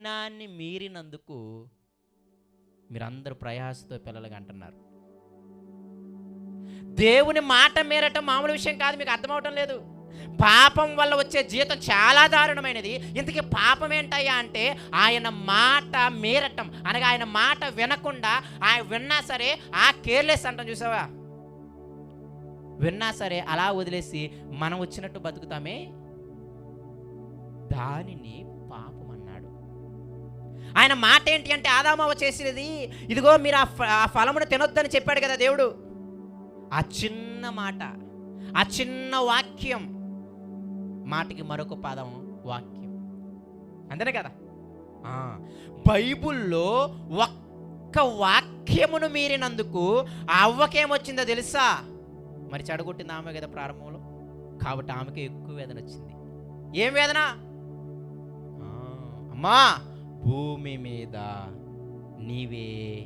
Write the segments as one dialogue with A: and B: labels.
A: జ్ఞానాన్ని మీరినందుకు మీరందరూ ప్రయాసతో పిల్లలుగా అంటున్నారు. దేవుని మాట మీరటం మామూలు విషయం కాదు మీకు అర్థమవటం లేదు. పాపం వల్ల వచ్చే జీతం చాలా దారుణమైనది. ఇంతకీ పాపం ఏంటయ్యా అంటే ఆయన మాట మీరటం. అనగా ఆయన మాట వినకుండా ఆయన విన్నా సరే ఆ కేర్లెస్ అంటాం చూసావా? విన్నా సరే అలా వదిలేసి మనం వచ్చినట్టు బతుకుతామే. దానిని ఆయన మాట ఏంటి అంటే ఆదామవ చేసినది? ఇదిగో మీరు ఆ ఫ- ఆ ఫలమును తినొద్దని చెప్పాడు కదా దేవుడు. ఆ చిన్న మాట ఆ చిన్న వాక్యం మాటకి మరొక పదం వాక్యం. అంతేనే కదా? బైబుల్లో ఒక్క వాక్యమును మీరినందుకు ఆ అవ్వకేమొచ్చిందో తెలుసా? మరి చెడగొట్టింది ఆమె కదా ప్రారంభంలో? కాబట్టి ఆమెకి ఎక్కువ వేదన వచ్చింది ఏం వేదన? అమ్మా! భూమి మీద నీవే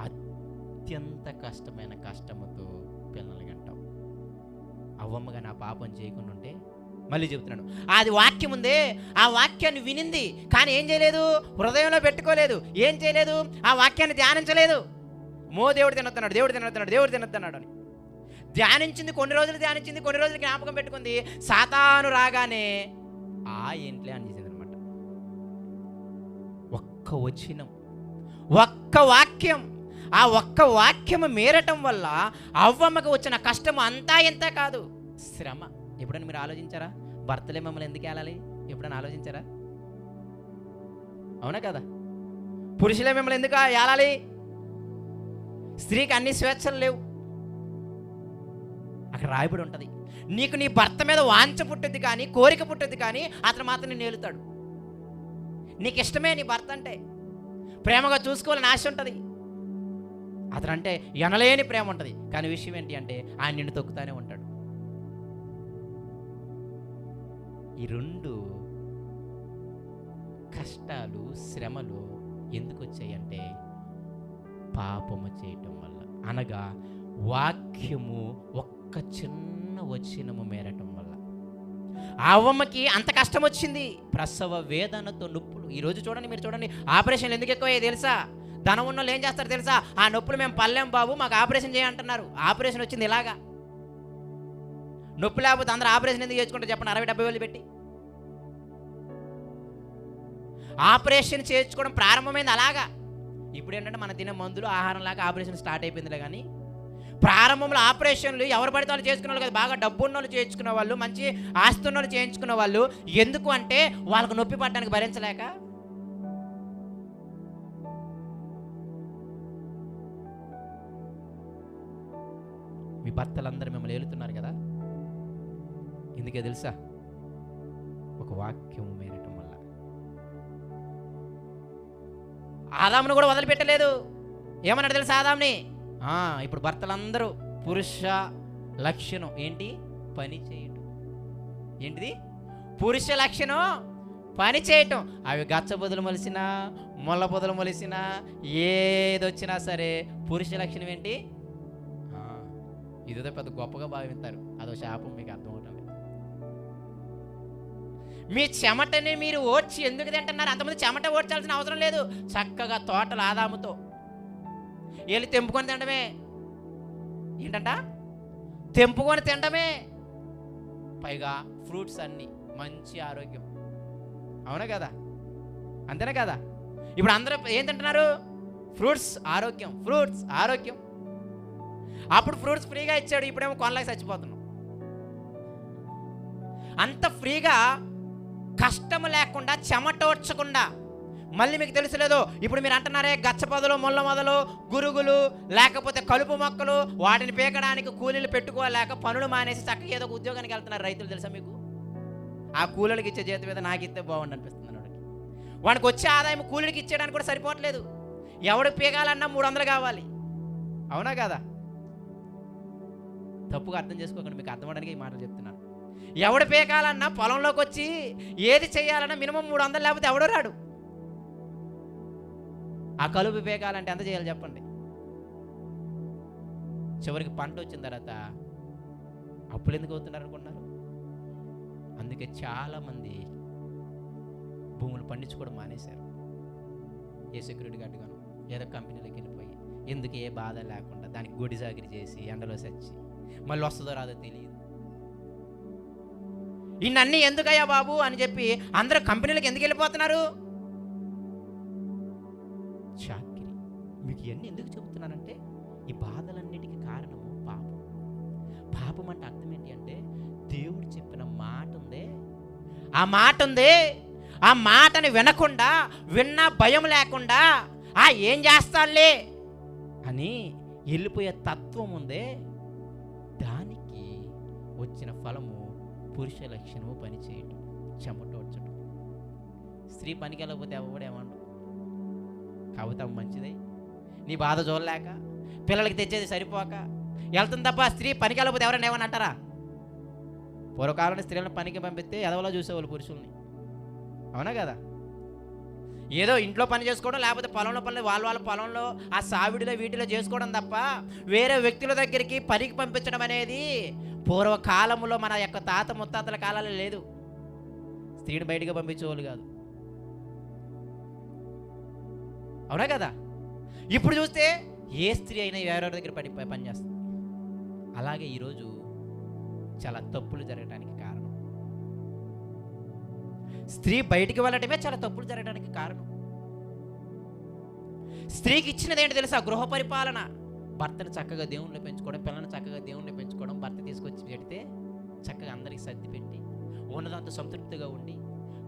A: అత్యంత కష్టమైన కష్టముతో పిల్లలు అంటావు అవ్వమ్మగా నా పాపం చేయకుండా ఉంటే మళ్ళీ చెబుతున్నాడు అది వాక్యం ఉందే ఆ వాక్యాన్ని వినింది కానీ ఏం చేయలేదు? హృదయంలో పెట్టుకోలేదు. ఏం చేయలేదు? ఆ వాక్యాన్ని ధ్యానించలేదు. మో దేవుడు తినొస్తున్నాడు దేవుడు తినొస్తున్నాడు దేవుడు తినొస్తున్నాడు అని. ధ్యానించింది కొన్ని రోజులు ధ్యానించింది కొన్ని రోజులు జ్ఞాపకం పెట్టుకుంది. సాతాను రాగానే ఆ ఏంట్లే అని ఒక్క వచనం ఒక్క వాక్యం. ఆ ఒక్క వాక్యము మేరటం వల్ల అవ్వమ్మకు వచ్చిన కష్టం అంతా ఇంత కాదు? శ్రమ. ఎప్పుడైనా మీరు ఆలోచించారా? భర్తలే మమ్మల్ని ఎందుకు వెళ్ళాలి ఎప్పుడైనా ఆలోచించారా? అవునా కదా? పురుషులే మిమ్మల్ని ఎందుకు ఏలాలి? స్త్రీకి అన్ని స్వేచ్ఛలు లేవు. అక్కడ రాయబడి ఉంటుంది. నీకు నీ భర్త మీద వాంచ పుట్టుద్ది కానీ కోరిక పుట్టుద్ది కానీ అతను మాత్రం నేను ఏలుతాడు నీకు ఇష్టమే నీ భర్త అంటే. ప్రేమగా చూసుకోవాలని ఆశ ఉంటుంది. అతను అంటే ఎనలేని ప్రేమ ఉంటుంది. కానీ విషయం ఏంటి అంటే ఆయన నిన్ను తొక్కుతానే ఉంటాడు. ఈ రెండు కష్టాలు శ్రమలు ఎందుకు వచ్చాయంటే పాపము చేయటం వల్ల. అనగా వాక్యము ఒక్క చిన్న వచనము మేరటం అవ్వమ్మకి అంత కష్టం వచ్చింది ప్రసవ వేదనతో నొప్పులు. ఈరోజు చూడండి మీరు చూడండి ఆపరేషన్లు ఎందుకు ఎక్కువయ్యాయి తెలుసా? ధనం ఉన్న వాళ్ళు ఏం చేస్తారు తెలుసా? ఆ నొప్పులు మేము పల్లెం బాబు మాకు ఆపరేషన్ చేయంటున్నారు. ఆపరేషన్ వచ్చింది ఇలాగా. నొప్పి లేకపోతే అందరూ ఆపరేషన్ ఎందుకు చేసుకుంటారు చెప్పండి అరవై డెబ్బై వేలు పెట్టి. ఆపరేషన్ చేయించుకోవడం ప్రారంభమైంది అలాగా. ఇప్పుడు ఏంటంటే మన తినే మందులు ఆహారం లాగా ఆపరేషన్ స్టార్ట్ అయిపోయిందిలే కానీ ప్రారంభంలో ఆపరేషన్లు ఎవరు పడితే వాళ్ళు చేసుకునే వాళ్ళు కదా. బాగా డబ్బు ఉన్న వాళ్ళు చేయించుకునే వాళ్ళు మంచి ఆస్తి ఉన్న వాళ్ళు చేయించుకునే వాళ్ళు ఎందుకు అంటే వాళ్ళకు నొప్పి పడడానికి భరించలేక? మీ భర్తలందరూ మిమ్మల్ని ఏలుతున్నారు కదా? ఎందుకే తెలుసా? ఒక వాక్యం మేరటం వల్ల. ఆదామును కూడా వదిలిపెట్టలేదు. ఏమన్నాడు తెలుసా ఆదాంని ఇప్పుడు భర్తలందరూ పురుష లక్షణం ఏంటి? పని చేయటం. ఏంటిది? పురుష లక్షణం పని చేయటం. అవి గచ్చ పొదలు మొలిసినా ముళ్ళ పొదలు మొలిసినా ఏదొచ్చినా సరే పురుష లక్షణం ఏంటి? ఆ, ఇదేదో పెద్ద గొప్పగా భావిస్తారు అదో శాపం మీకు అర్థమవుతుంది మీ చెమటని మీరు ఓడ్చి ఎందుకు తింటున్నారు? అంతమంది చెమట ఓడ్చాల్సిన అవసరం లేదు. చక్కగా తోటలు ఆదాముతో వెళ్ళి తెంపుకొని తినడమే. ఏంటంట? తెంపుకొని తినడమే. పైగా ఫ్రూట్స్ అన్నీ మంచి ఆరోగ్యం. అవునా కదా? అంతేనా కదా? ఇప్పుడు అందరూ ఏం తింటున్నారు? ఫ్రూట్స్ ఆరోగ్యం ఫ్రూట్స్ ఆరోగ్యం. అప్పుడు ఫ్రూట్స్ ఫ్రీగా ఇచ్చాడు ఇప్పుడేమో కొనలేక చచ్చిపోతున్నాం. అంత ఫ్రీగా కష్టం లేకుండా చెమటోడ్చకుండా మళ్ళీ మీకు తెలుసులేదు. ఇప్పుడు మీరు అంటున్నారే గచ్చపొదలు ముళ్ళ మొదలు గురుగులు లేకపోతే కలుపు మొక్కలు వాటిని పీకడానికి కూలీలు పెట్టుకోలేక పనులు మానేసి చక్కగా ఏదో ఒక ఉద్యోగానికి వెళ్తున్నారు రైతులు తెలుసా మీకు? ఆ కూలీలకు ఇచ్చే జీతం మీద నాకు ఇస్తే బాగుండు అనిపిస్తుంది వాడికి వాడికి వచ్చే ఆదాయం కూలీలకి ఇచ్చేయడానికి కూడా సరిపోవట్లేదు. ఎవడు పీకాలన్నా మూడు వందలు కావాలి. అవునా కదా? తప్పుగా అర్థం చేసుకోకండి మీకు అర్థమవడానికి ఈ మాటలు చెప్తున్నాను. ఎవడు పీకాలన్నా పొలంలోకి వచ్చి ఏది చేయాలన్నా మినిమం మూడు వందలు లేకపోతే ఎవడో రాడు. ఆ కలుపు పీకాలంటే ఎంత చేయాలి చెప్పండి? చివరికి పంట వచ్చిన తర్వాత అప్పులు ఎందుకు అవుతున్నారు అనుకున్నారు అందుకే చాలామంది భూములు పండించుకోవడం మానేశారు. ఏ సెక్యూరిటీ గార్డ్ గాను ఏదో కంపెనీలోకి వెళ్ళిపోయి ఎందుకు ఏ బాధ లేకుండా దానికి గుడి సాగిరి చేసి ఎండలో సచ్చి మళ్ళీ వస్తుందో రాదో తెలియదు. ఇన్నన్నీ ఎందుకయ్యా బాబు అని చెప్పి అందరూ కంపెనీలకు ఎందుకు వెళ్ళిపోతున్నారు? మీకు ఇవన్నీ ఎందుకు చెబుతున్నానంటే ఈ బాధలన్నిటికీ కారణము పాపం. పాపం అంటే అర్థం ఏంటి అంటే దేవుడు చెప్పిన మాట ఉందే. ఆ మాట ఉందే. ఆ మాటని వినకుండా విన్నా భయం లేకుండా ఆ ఏం చేస్తానులే? అని వెళ్ళిపోయే తత్వం ఉందే. దానికి వచ్చిన ఫలము పురుష లక్షణము పనిచేయటం చెమటోడ్చడం స్త్రీ పనికి వెళ్ళకపోతే ఎవడేమండు కాకపోతే మంచిదే. నీ బాధ చూడలేక పిల్లలకి తెచ్చేది సరిపోక వెళ్తుంది తప్ప స్త్రీ పనికి వెళ్ళకపోతే ఎవరైనా ఏమని అంటారా? పూర్వకాలంలో స్త్రీలను పనికి పంపిస్తే ఎదవలో చూసేవాళ్ళు పురుషుల్ని. అవునా కదా? ఏదో ఇంట్లో పని చేసుకోవడం లేకపోతే పొలంలో పనులు వాళ్ళ వాళ్ళ పొలంలో ఆ సావిడిలో వీటిలో చేసుకోవడం తప్ప వేరే వ్యక్తుల దగ్గరికి పనికి పంపించడం అనేది పూర్వకాలంలో మన యొక్క తాత ముత్తాతల కాలాలు లేదు. స్త్రీని బయటకు పంపించేవాళ్ళు కాదు. అవునా కదా? ఇప్పుడు చూస్తే ఏ స్త్రీ అయినా ఎవరెవరి దగ్గర పని పనిచేస్తుంది అలాగే ఈరోజు చాలా తప్పులు జరగడానికి కారణం. స్త్రీ బయటికి వెళ్ళటమే చాలా తప్పులు జరగడానికి కారణం. స్త్రీకి ఇచ్చినది ఏంటి తెలుసా? గృహ పరిపాలన. భర్తను చక్కగా దేవుణ్ణి పెంచుకోవడం పిల్లల్ని చక్కగా దేవుణ్ణి పెంచుకోవడం భర్త తీసుకొచ్చి పెడితే చక్కగా అందరికి సర్ది పెట్టి ఉన్నదంతా సంతృప్తిగా ఉండి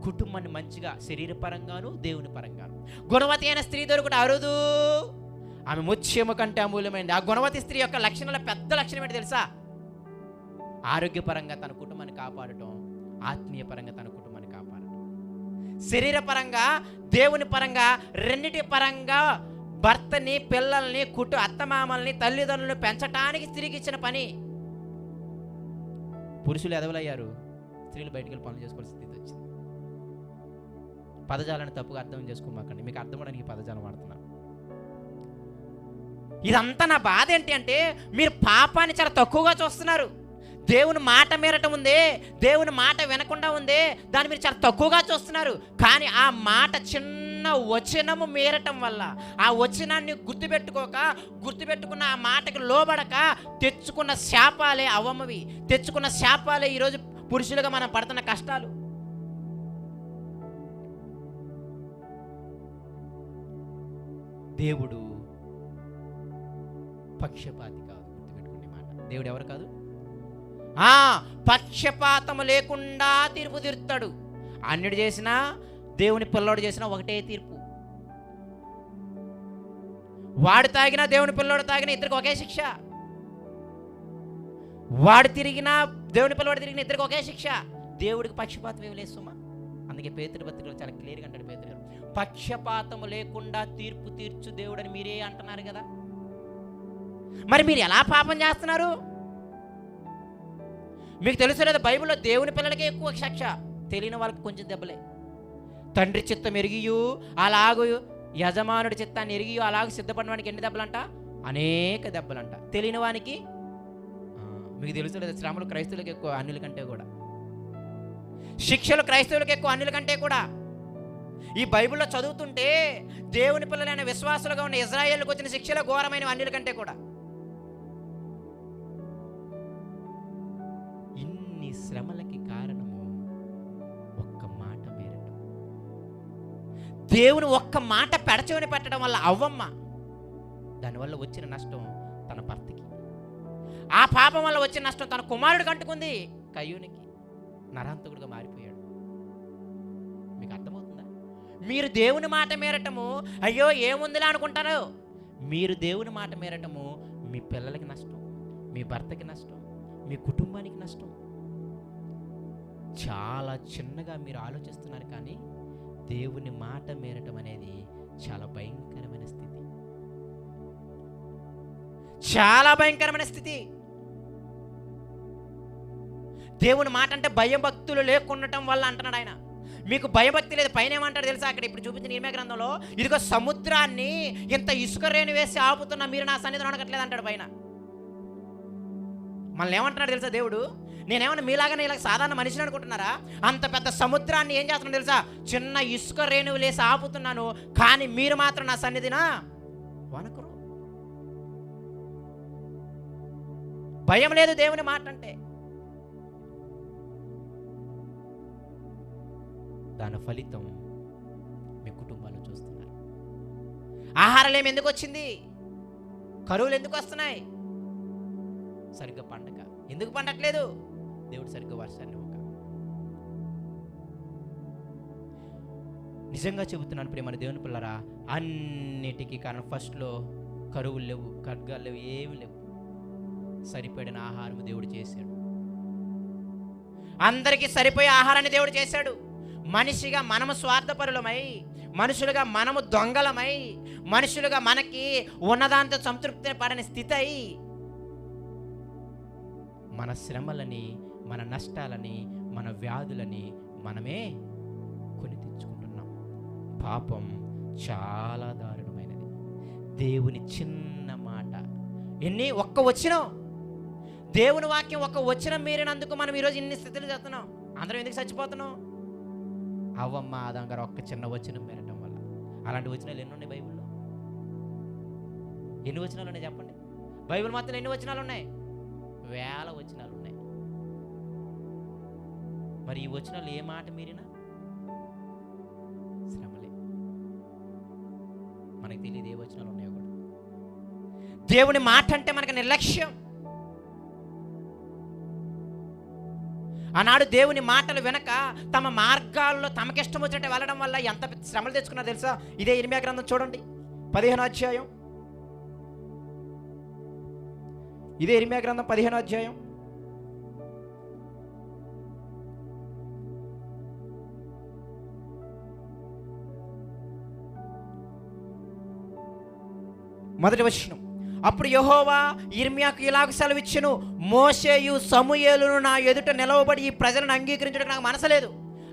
A: కుటుంబాన్ని మంచిగా శరీర పరంగాను దేవుని పరంగాను. గుణవతి అయిన స్త్రీ దొరుకుట అరుదు. ఆమె ముత్యము కంటే అమూల్యమైనది. ఆ గుణవతి స్త్రీ యొక్క లక్షణాల పెద్ద లక్షణం ఏంటి తెలుసా? ఆరోగ్యపరంగా తన కుటుంబాన్ని కాపాడటం ఆత్మీయ పరంగా తన కుటుంబాన్ని కాపాడటం. శరీరపరంగా దేవుని పరంగా రెండిటి పరంగా భర్తని పిల్లల్ని కుటు అత్తమామల్ని తల్లిదండ్రులను పెంచటానికి స్త్రీకి ఇచ్చిన పని. పురుషులు ఎదవలయ్యారు. స్త్రీలు బయటికి వెళ్ళి పనులు చేసుకోవాల్సిన స్థితి వచ్చింది. పదజాలను తప్పుగా అర్థం చేసుకోమాకండి. మీకు అర్థం పదజాలం వాడుతున్నాను ఇదంతా నా బాధ ఏంటి అంటే మీరు పాపాన్ని చాలా తక్కువగా చూస్తున్నారు. దేవుని మాట మీరటం ఉందే దేవుని మాట వినకుండా ఉందే దాన్ని మీరు చాలా తక్కువగా చూస్తున్నారు. కానీ ఆ మాట చిన్న వచనము మీరటం వల్ల ఆ వచనాన్ని గుర్తుపెట్టుకోక గుర్తుపెట్టుకున్న ఆ మాటకి లోబడక తెచ్చుకున్న శాపాలే అవమవి. తెచ్చుకున్న శాపాలే ఈరోజు పురుషులుగా మనం పడుతున్న కష్టాలు. దేవుడు పక్షపాతి కాదు గుర్తుపెట్టుకునే మాట. దేవుడు ఎవరు కాదు? ఆ పక్షపాతము లేకుండా తీర్పు తీరుతాడు. అన్నిటి చేసినా దేవుని పిల్లోడు చేసినా ఒకటే తీర్పు. వాడు తాగినా దేవుని పిల్లోడు తాగినా ఇద్దరికి ఒకే శిక్ష. వాడు తిరిగినా దేవుని పిల్లవాడు తిరిగిన ఇద్దరికి ఒకే శిక్ష. దేవుడికి పక్షపాతం ఏమి లేదు సుమా. అందుకే పేతుడి పత్రికలో చాలా క్లియర్గా అంటాడు పేతుడు గారు. పక్షపాతము లేకుండా తీర్పు తీర్చు దేవుడని మీరే అంటున్నారు కదా? మరి మీరు ఎలా పాపం చేస్తున్నారు? మీకు తెలుసు లేదా బైబిల్లో దేవుని పిల్లలకే ఎక్కువ శిక్ష. తెలియని వాళ్ళకి కొంచెం దెబ్బలే. తండ్రి చిత్తం ఎరిగియు అలాగు యజమానుడి చిత్తాన్ని ఎరిగియు అలాగ సిద్ధపడడానికి ఎన్ని దెబ్బలంట? అనేక దెబ్బలంట. తెలియని వానికి? మీకు తెలుసు లేదా శ్రమలు క్రైస్తవులకు ఎక్కువ అన్నిల కంటే కూడా. శిక్షలు క్రైస్తవులకు ఎక్కువ అన్యుల కంటే కూడా. ఈ బైబిల్లో చదువుతుంటే దేవుని పిల్లలైన విశ్వాసులుగా ఉన్న ఇజ్రాయేల్కి వచ్చిన శిక్షల ఘోరమైన అన్నిల కంటే కూడా. ఇన్ని శ్రమలకి కారణము ఒక్క మాట పేరటం దేవుని ఒక్క మాట పెడచవని పెట్టడం వల్ల అవ్వమ్మ. దానివల్ల వచ్చిన నష్టం తన భర్తకి. ఆ పాపం వల్ల వచ్చిన నష్టం తన కుమారుడికి అంటుకుంది కయ్యూనికి. నరాంతకుడుగా మారిపోయాడు. మీకు అర్థమవుతుందా? మీరు దేవుని మాట మేరటము అయ్యో ఏముందిలా అనుకుంటారు? మీరు దేవుని మాట మేరటము మీ పిల్లలకి నష్టం మీ భర్తకి నష్టం మీ కుటుంబానికి నష్టం. చాలా చిన్నగా మీరు ఆలోచిస్తున్నారు కానీ దేవుని మాట మేరటం అనేది చాలా భయంకరమైన స్థితి. చాలా భయంకరమైన స్థితి. దేవుని మాట అంటే భయం భక్తులు లేకుండటం వల్ల అంటున్నాడు ఆయన. మీకు భయభక్తి లేదు పైన ఏమంటాడు తెలుసా? అక్కడ ఇప్పుడు చూపించిన ఈమె గ్రంథంలో ఇదిగో సముద్రాన్ని ఇంత ఇసుక రేణు వేసి ఆపుతున్న మీరు నా సన్నిధిలో అడగట్లేదు అంటాడు పైన. మనల్ని ఏమంటున్నాడు తెలుసా దేవుడు? నేనేమన్నా మీలాగానే ఇలా సాధారణ మనిషిని అనుకుంటున్నారా? అంత పెద్ద సముద్రాన్ని ఏం చేస్తున్నాను తెలుసా? చిన్న ఇసుక రేణువు లేసి ఆపుతున్నాను కానీ మీరు మాత్రం నా సన్నిధినా? వనకరు భయం లేదు దేవుని మాట అంటే. దాని ఫలితం మీ కుటుంబాలు చూస్తున్నారు. ఆహారాలేమి ఎందుకు వచ్చింది? కరువులు ఎందుకు వస్తున్నాయి? సరిగ్గా పండగ ఎందుకు పండట్లేదు? దేవుడు సరిగ్గా వర్షాన్ని ఒక నిజంగా చెబుతున్నాను ప్రేమ దేవుని పిల్లరా అన్నిటికీ కారణం ఫస్ట్లో కరువులు లేవు ఖడ్గాలు లేవు ఏమి లేవు. సరిపడిన ఆహారం దేవుడు చేశాడు. అందరికీ సరిపోయే ఆహారాన్ని దేవుడు చేశాడు. మనిషిగా మనము స్వార్థపరులమై మనుషులుగా మనము దొంగలమై మనుషులుగా మనకి ఉన్నదాంతో సంతృప్తి పడని స్థితి అయి మన శ్రమలని మన నష్టాలని మన వ్యాధులని మనమే కొని తెచ్చుకుంటున్నాం. పాపం చాలా దారుణమైనది. దేవుని చిన్న మాట. ఎన్ని ఒక్క వచ్చిన దేవుని వాక్యం ఒక్క వచ్చినం మీరినందుకు మనం ఈరోజు ఇన్ని స్థితులు చేస్తున్నాం. అందరం ఎందుకు చచ్చిపోతున్నాం? అవ్వమ్మ ఆదంగారు ఒక్క చిన్న వచనం మేరటం వల్ల. అలాంటి వచనాలు ఎన్ని ఉన్నాయి బైబిల్లో? ఎన్ని వచనాలు ఉన్నాయి చెప్పండి? బైబిల్ మాత్రం ఎన్ని వచనాలు ఉన్నాయి? వేల వచనాలు ఉన్నాయి. మరి ఈ వచనాలు ఏ మాట మీరినా శ్రమలే. మనకి తెలియదు ఏ వచనాలు ఉన్నాయో కూడా. దేవుని మాట అంటే మనకు నిర్లక్ష్యం. ఆనాడు దేవుని మాటలు వెనక తమ మార్గాల్లో తమకిష్టం వచ్చినట్టు వెళ్ళడం వల్ల ఎంత పెద్ద శ్రమలు తెచ్చుకున్నారో తెలుసా? ఇదే ఇరిమియా గ్రంథం చూడండి. పదిహేను అధ్యాయం. ఇదే ఇరిమియా గ్రంథం పదిహేను అధ్యాయం. మొదటి వచనం. అప్పుడు యహోవా ఇర్మియాకు ఇలాగ సెలవిచ్చును. మోసేయు సమూయేలును నా ఎదుట నిలవబడి ఈ ప్రజలను అంగీకరించడానికి నాకు మనసలేదు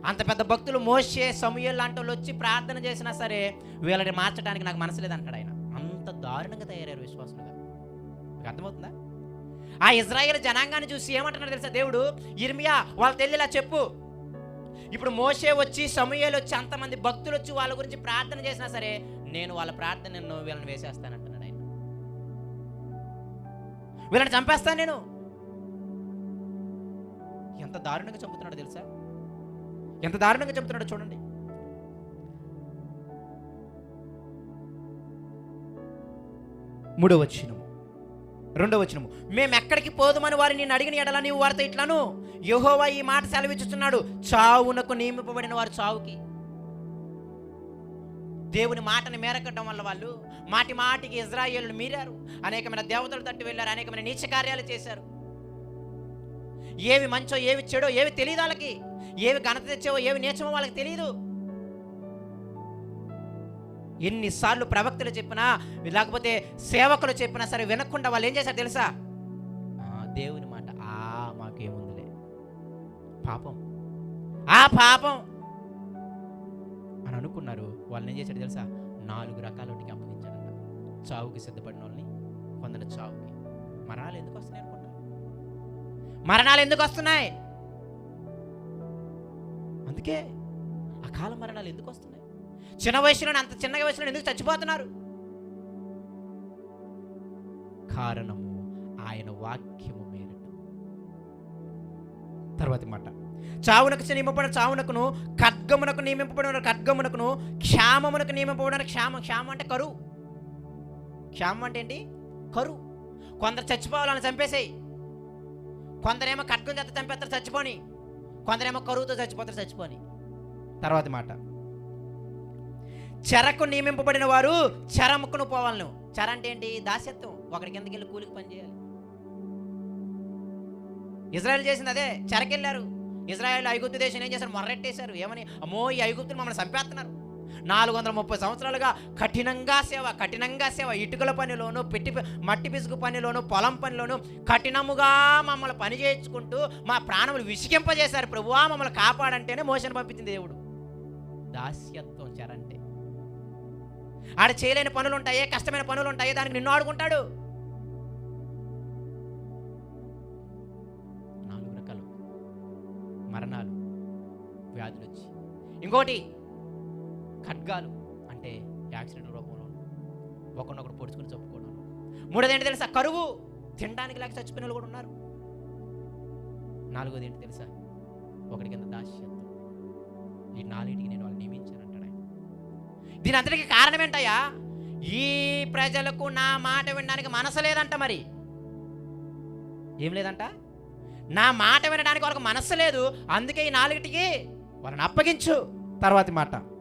A: అంత పెద్ద భక్తులు మోసే సమూయేలు లాంటి వాళ్ళు వచ్చి ప్రార్థన చేసినా సరే వీళ్ళని మార్చడానికి నాకు మనసలేదు అంటాడు ఆయన. అంత దారుణంగా తయారయ్యారు విశ్వాసులుగా. మీకు అర్థమవుతుందా? ఆ ఇజ్రాయేల్ జనాంగాన్ని చూసి ఏమంటున్నాడు తెలుసా దేవుడు? ఇర్మియా వాళ్ళ తెలియలా చెప్పు. ఇప్పుడు మోసే వచ్చి సమూయేలు వచ్చి అంతమంది భక్తులు వచ్చి వాళ్ళ గురించి ప్రార్థన చేసినా సరే నేను వాళ్ళ ప్రార్థనను వీళ్ళని వేసేస్తానంట వీళ్ళని చంపేస్తాను నేను. ఎంత దారుణంగా చంపుతున్నాడు తెలుసా? ఎంత దారుణంగా చంపుతున్నాడు చూడండి. మూడో వచ్చినము రెండో వచనము మేము ఎక్కడికి పోదుమని వారిని నేను అడిగిన ఎడల నీవు వారితో ఇట్లాను యహోవా ఈ మాట సెలవిచ్చుచున్నాడు చావునకు నియమింపబడిన వారు చావుకి. దేవుని మాటని మేరకట్టడం వల్ల వాళ్ళు మాటి మాటికి ఇజ్రాయేళ్ళు మీరారు. అనేకమైన దేవతలు తట్టు వెళ్ళారు అనేకమైన నీచ కార్యాలు చేశారు. ఏవి మంచో ఏవి చెడో ఏవి తెలియదు వాళ్ళకి. ఏవి ఘనత తెచ్చావో ఏవి నేర్చమో వాళ్ళకి తెలియదు ఎన్నిసార్లు ప్రవక్తలు చెప్పినా లేకపోతే సేవకులు చెప్పినా సరే వినకుండా వాళ్ళు ఏం చేశారు తెలుసా? దేవుని మాట ఆ మాకేముందిలే. పాపం. ఆ పాపం. అని అనుకున్నారు. వాళ్ళని ఏం చేశాడు తెలుసా? నాలుగు రకాల వాటికి అప్పగించాడంట చావుకి సిద్ధపడిన వాళ్ళని కొందరు చావుకి. మరణాలు ఎందుకు వస్తున్నాయి అనుకుంటారు మరణాలు ఎందుకు వస్తున్నాయి? అందుకే అకాల మరణాలు ఎందుకు వస్తున్నాయి? చిన్న వయసులో అంత చిన్న వయసులో ఎందుకు చచ్చిపోతున్నారు? కారణము ఆయన వాక్యము మేరట. తర్వాతి మాట. చావునకు నియమింపబడిన చావునకును ఖడ్గమునకు నియమింపబడిన ఖడ్గమునకును క్షామమునకు నియమింపబడిన క్షామ క్షామం అంటే కరువు. క్షామం అంటే ఏంటి? కరువు. కొందరు చచ్చిపోవాలని చంపేసేయి. కొందరేమో ఖడ్గం చేత చంపేస్తారు చచ్చిపోని. కొందరేమో కరువుతో చచ్చిపోతారు చచ్చిపోని. తర్వాత మాట. చెరకు నియమింపబడిన వారు చెరముక్కును పోవాలను. చెర అంటే ఏంటి? దాస్యత్వం. ఒకరి కిందకి వెళ్ళి కూలికి పని చేయాలి? ఇజ్రాయెల్ చేసింది అదే. చెరకెళ్ళారు. ఇజ్రాయెల్ ఐగుప్తు దేశం ఏం చేశారు? మొర్రెట్టేశారు. ఏమని? అమ్మో ఈ ఐగుప్తులు మమ్మల్ని చంపేస్తున్నారు. నాలుగు వందల ముప్పై సంవత్సరాలుగా కఠినంగా సేవ కఠినంగా సేవ. ఇటుకల పనిలోను పెట్టి మట్టి పిసుగు పనిలోను పొలం పనిలోను కఠినముగా మమ్మల్ని పని చేయించుకుంటూ మా ప్రాణములు విసిగింపజేశారు ఆ మమ్మల్ని కాపాడంటేనే మోషన్ పంపించింది దేవుడు. దాస్యత్వం చరంటే. ఆడ చేయలేని పనులు ఉంటాయే కష్టమైన పనులు ఉంటాయి దానికి నిన్ను ఆడుకుంటాడు. నాలుగు రకాలు. మరణాలు వ్యాధులు వచ్చి ఇంకోటి ఖడ్గాలు అంటే యాక్సిడెంట్ రూపంలో ఒకరినొకరు పొడుచుకుని చెప్పుకోవడం మూడోది ఏంటి తెలుసా? కరువు తినడానికి లేక చచ్చిపోయిన వాళ్ళు కూడా ఉన్నారు. నాలుగోది ఏంటి తెలుసా? ఒకటి కింద దాస్యత్వం. ఈ నాలుగింటికి నేను వాళ్ళు నియమించానంటాడు ఆయన. దీని అంతటికి కారణం ఏంటయ్యా? ఈ ప్రజలకు నా మాట వినడానికి మనసు లేదంట మరి. ఏం లేదంట? నా మాట వినడానికి వాళ్ళకి మనస్సు లేదు. అందుకే ఈ నాలుగిటికి వాళ్ళని అప్పగించు. తర్వాతి మాట.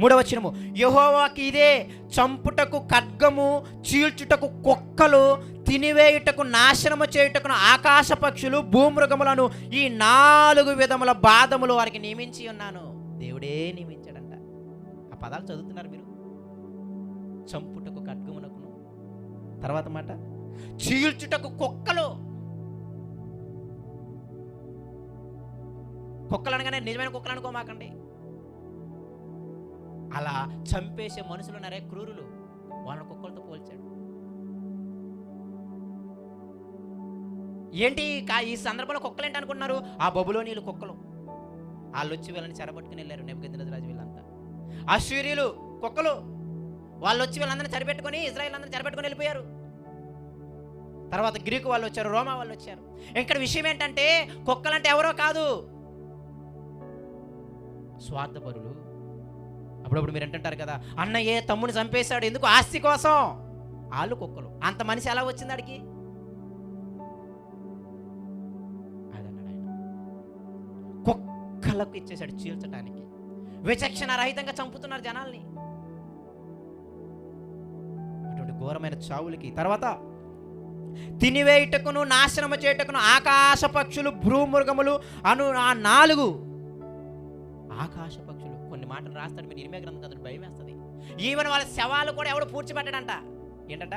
A: మూడవచనము. యహోవాకి ఇదే చంపుటకు ఖడ్గము చీల్చుటకు కుక్కలు తినివేయుటకు నాశనము చేయుటకు ఆకాశ పక్షులు భూమృగములను ఈ నాలుగు విధముల బాధములు వారికి నియమించి ఉన్నాను. దేవుడే నియమించాడంట. ఆ పదాలు చదువుతున్నారు మీరు. చంపుటకు ఖడ్గమునకును. తర్వాత మాట. చీల్చుటకు కుక్కలు. కుక్కలు అనగానే నిజమైన కుక్కలు అనుకోమాకండి. అలా చంపేసే మనుషులు ఉన్నారే క్రూరులు. వాళ్ళని కుక్కలతో పోల్చాడు. ఏంటి కా- ఈ సందర్భంలో కుక్కలు ఏంటి అనుకుంటున్నారు? ఆ బొబులో నీళ్ళు కుక్కలు. వాళ్ళు వచ్చి వీళ్ళని చెరబట్టుకుని వెళ్ళారు నెబ్బగెద్దిన రాజు వీళ్ళంతా. అశ్వరీయులు కుక్కలు. వాళ్ళు వచ్చి వీళ్ళందరినీ చెరబెట్టుకొని ఇజ్రాయిల్ అందరినీ చెరబెట్టుకొని వెళ్ళిపోయారు. తర్వాత గ్రీకు వాళ్ళు వచ్చారు రోమా వాళ్ళు వచ్చారు. ఇక్కడ విషయం ఏంటంటే కుక్కలంటే ఎవరో కాదు. స్వార్థపరులు. అప్పుడప్పుడు మీరు అంటుంటారు కదా అన్నయ్యే తమ్ముని చంపేశాడు ఎందుకు ఆస్తి కోసం? ఆలు కుక్కలు. అంత మనిషి ఎలా వచ్చింది ఆడికి? కుక్కలకు ఇచ్చేశాడు చీల్చడానికి విచక్షణ రహితంగా చంపుతున్నారు జనాల్ని. అటువంటి ఘోరమైన చావులకి. తర్వాత తినివేయుటకును నాశనము చేయుటకును ఆకాశ పక్షులు భ్రూమృగములు అను ఆ నాలుగు ఆకాశ పక్షులు మాటను రాస్తాడు మీరు ఇరిమే గ్రంథం కదా భయం వేస్తుంది. ఈవెన్ వాళ్ళ శవాలు కూడా ఎవడు పూడ్చిపెట్టాడంట. ఏంటంట?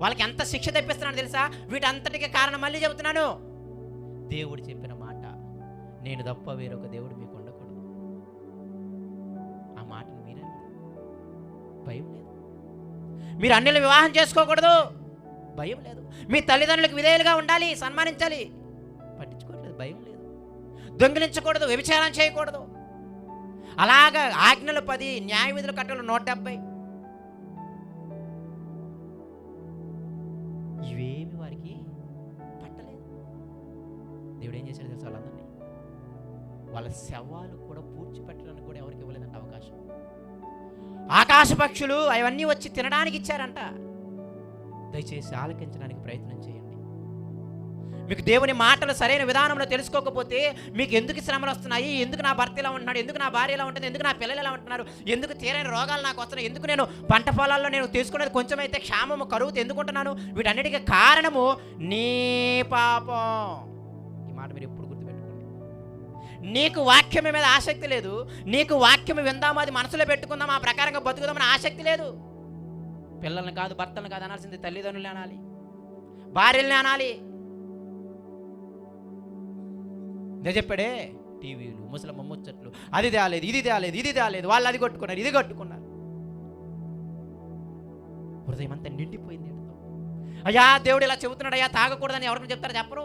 A: వాళ్ళకి ఎంత శిక్ష తెప్పిస్తున్నాడు తెలుసా? వీటంతటికి కారణం మళ్ళీ చెబుతున్నాను. దేవుడు చెప్పిన మాట నేను తప్ప వేరొక దేవుడు మీకు ఉండకూడదు. ఆ మాటను మీరే భయం లేదు. మీరు అన్నిలు వివాహం చేసుకోకూడదు. భయం లేదు. మీ తల్లిదండ్రులకు విధేయులుగా ఉండాలి సన్మానించాలి. పట్టించుకోవట్లేదు భయం లేదు. దొంగిలించకూడదు వ్యభిచారం చేయకూడదు. అలాగా ఆజ్ఞలు పది న్యాయ విధుల కట్టలు నూట డెబ్బై ఇవేమి వారికి పట్టలేదు. దేవుడు ఏం చేశాడు తెలుసు వాళ్ళందరినీ? వాళ్ళ శవాలు కూడా పూడ్చిపెట్టడానికి కూడా ఎవరికి ఇవ్వలేదంట అవకాశం. ఆకాశ పక్షులు అవన్నీ వచ్చి తినడానికి ఇచ్చారంట. దయచేసి ఆలకించడానికి ప్రయత్నం చేయండి. మీకు దేవుని మాటలు సరైన విధానంలో తెలుసుకోకపోతే మీకు ఎందుకు శ్రమలు వస్తున్నాయి? ఎందుకు నా భర్త ఇలా ఉంటున్నాడు? ఎందుకు నా భార్య ఇలా ఉంటుంది? ఎందుకు నా పిల్లలు ఇలా ఉంటున్నారు? ఎందుకు తీరైన రోగాలు నాకు వస్తున్నాయి? ఎందుకు నేను పంట పొలాల్లో నేను తీసుకునేది కొంచెం అయితే క్షామము కరువు ఎందుకుంటున్నాను? వీటన్నిటికీ కారణము నీ పాపం. ఈ మాట మీరు ఎప్పుడు గుర్తుపెట్టుకోండి. నీకు వాక్యం మీద ఆసక్తి లేదు. నీకు వాక్యం విందాము అది మనసులో పెట్టుకుందాం ఆ ప్రకారంగా బతుకుదామని ఆసక్తి లేదు. పిల్లల్ని కాదు భర్తలను కాదు అనాల్సింది తల్లిదండ్రులు అనాలి. భార్యల్ని అనాలి. ఇదే చెప్పాడే టీవీలు ముసలమ్మ ముచ్చట్లు అది తేలేదు ఇది తేలేదు ఇది తేలేదు వాళ్ళు అది కొట్టుకున్నారు ఇది కొట్టుకున్నారు. హృదయం అంతా నిండిపోయింది అయ్యా దేవుడు ఇలా చెబుతున్నాడు అయ్యా తాగకూడదని ఎవరికి చెప్తారు చెప్పరు?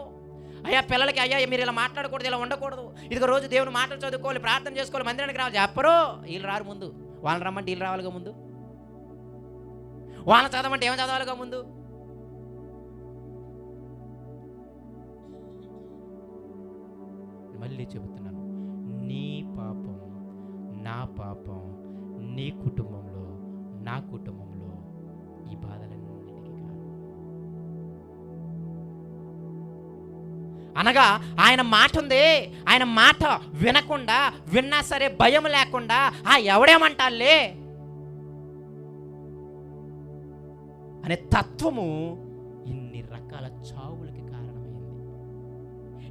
A: అయ్యా పిల్లలకి అయ్యా మీరు ఇలా మాట్లాడకూడదు ఇలా ఉండకూడదు. ఇదిగో రోజు దేవుని మాటలు చదువుకోవాలి ప్రార్థన చేసుకోవాలి మందిరానికి రావాలి చెప్పరు. వీళ్ళు రారు ముందు. వాళ్ళని రమ్మంటే వీళ్ళు రావాలిగా ముందు. వాళ్ళని చదవమంటే ఏం చదవాలిగా ముందు? మళ్ళీ చెబుతున్నాను. నీ పాపం నా పాపం నీ కుటుంబంలో నా కుటుంబంలో ఈ బాధలన్నిటికీ కారణం. అనగా ఆయన మాట ఉంది ఆయన మాట వినకుండా విన్నా సరే భయం లేకుండా ఆ ఎవడేమంటాలే అనే తత్వము ఇన్ని రకాల చావులకి కారణమైంది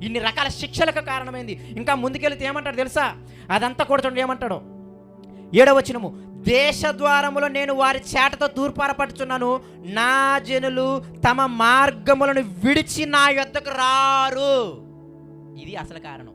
A: ఇన్ని రకాల శిక్షలకు కారణమైంది. ఇంకా ముందుకెళ్తే ఏమంటాడు తెలుసా? అదంతా కూడా ఏమంటాడు? ఏడవచనము దేశ ద్వారములో నేను వారి చేటతో తూర్పారపడుచున్నాను. నా జనులు తమ మార్గములను విడిచి నా యొద్దకు రారు. ఇది అసలు కారణం.